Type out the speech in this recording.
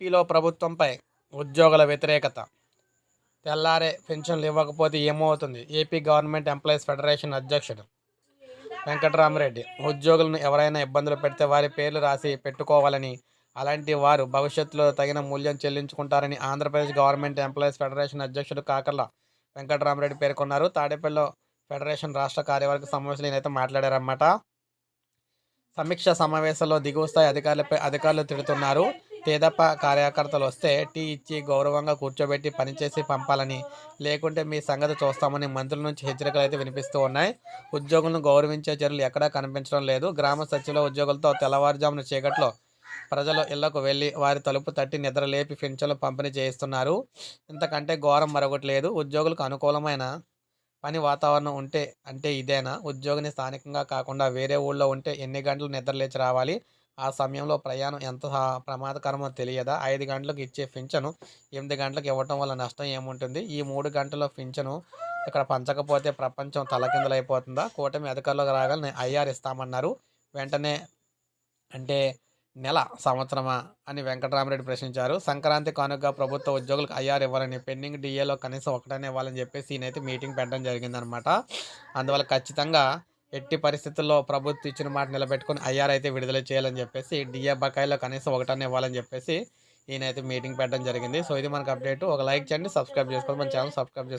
ఏపీలో ప్రభుత్వంపై ఉద్యోగుల వ్యతిరేకత. తెల్లారే పెన్షన్లు ఇవ్వకపోతే ఏమవుతుంది? ఏపీ గవర్నమెంట్ ఎంప్లాయీస్ ఫెడరేషన్ అధ్యక్షుడు వెంకటరామరెడ్డి. ఉద్యోగులను ఎవరైనా ఇబ్బందులు పెడితే వారి పేర్లు రాసి పెట్టుకోవాలని అలాంటి వారు భవిష్యత్తులో తగిన మూల్యం చెల్లించుకుంటారని ఆంధ్రప్రదేశ్ గవర్నమెంట్ ఎంప్లాయీస్ ఫెడరేషన్ అధ్యక్షుడు కాకర్ల వెంకటరామరెడ్డి పేర్కొన్నారు. తాడేపల్లిలో ఫెడరేషన్ రాష్ట్ర కార్యవర్గ సమావేశంలో ఈయనైతే మాట్లాడారన్నమాట. సమీక్ష సమావేశంలో దిగువ స్థాయి అధికారులపై అధికారులు తిడుతున్నారు. తేదప్ప కార్యకర్తలు వస్తే టీ ఇచ్చి గౌరవంగా కూర్చోబెట్టి పనిచేసి పంపాలని. లేకుంటే మీ సంగతి చూస్తామని మంత్రుల నుంచి హెచ్చరికలు అయితే వినిపిస్తూ ఉన్నాయి. ఉద్యోగులను గౌరవించే చర్యలు ఎక్కడా కనిపించడం లేదు. గ్రామ సచివుల ఉద్యోగులతో తెల్లవారుజామున చీకట్లో ప్రజలు ఇళ్ళకు వెళ్ళి వారి తలుపు తట్టి నిద్రలేపి పింఛన్లు పంపిణీ చేయిస్తున్నారు. ఇంతకంటే ఘోరం మరొకటి లేదు. ఉద్యోగులకు అనుకూలమైన పని వాతావరణం ఉంటే అంటే ఇదేనా? ఉద్యోగిని స్థానికంగా కాకుండా వేరే ఊళ్ళో ఉంటే ఎన్ని గంటలు నిద్రలేచి రావాలి? ఆ సమయంలో ప్రయాణం ఎంత ప్రమాదకరమో తెలియదా? ఐదు గంటలకు ఇచ్చే పింఛను ఎనిమిది గంటలకు ఇవ్వటం వల్ల నష్టం ఏముంటుంది? ఈ మూడు గంటల పింఛను ఇక్కడ పంచకపోతే ప్రపంచం తలకిందులైపోతుందా? కూటమి అధికారులకు రాగానే ఐఆర్ ఇస్తామన్నారు. వెంటనే అంటే నెల సంవత్సరమా అని వెంకటరామరెడ్డి ప్రశ్నించారు. సంక్రాంతి కానుక ప్రభుత్వ ఉద్యోగులకు ఐఆర్ ఇవ్వాలని పెండింగ్ డిఏలో కనీసం ఒకటనే ఇవ్వాలని చెప్పేసి ఈయనైతే మీటింగ్ పెట్టడం జరిగిందనమాట అందువల్ల ఖచ్చితంగా ఎట్టి పరిస్థితుల్లో ప్రభుత్వం ఇచ్చిన మాట నిలబెట్టుకొని ఐఆర్ అయితే విడుదల చేయాలని చెప్పేసి డిఏ బకాయిలో కనీసం ఒకటనే ఇవ్వాలని చెప్పేసి ఈయనైతే మీటింగ్ పెట్టడం జరిగింది. సో ఇది మనకు అప్డేట్. ఒక లైక్ చేయండి సబ్స్క్రైబ్ చేసుకోండి. మన ఛానల్ సబ్స్క్రైబ్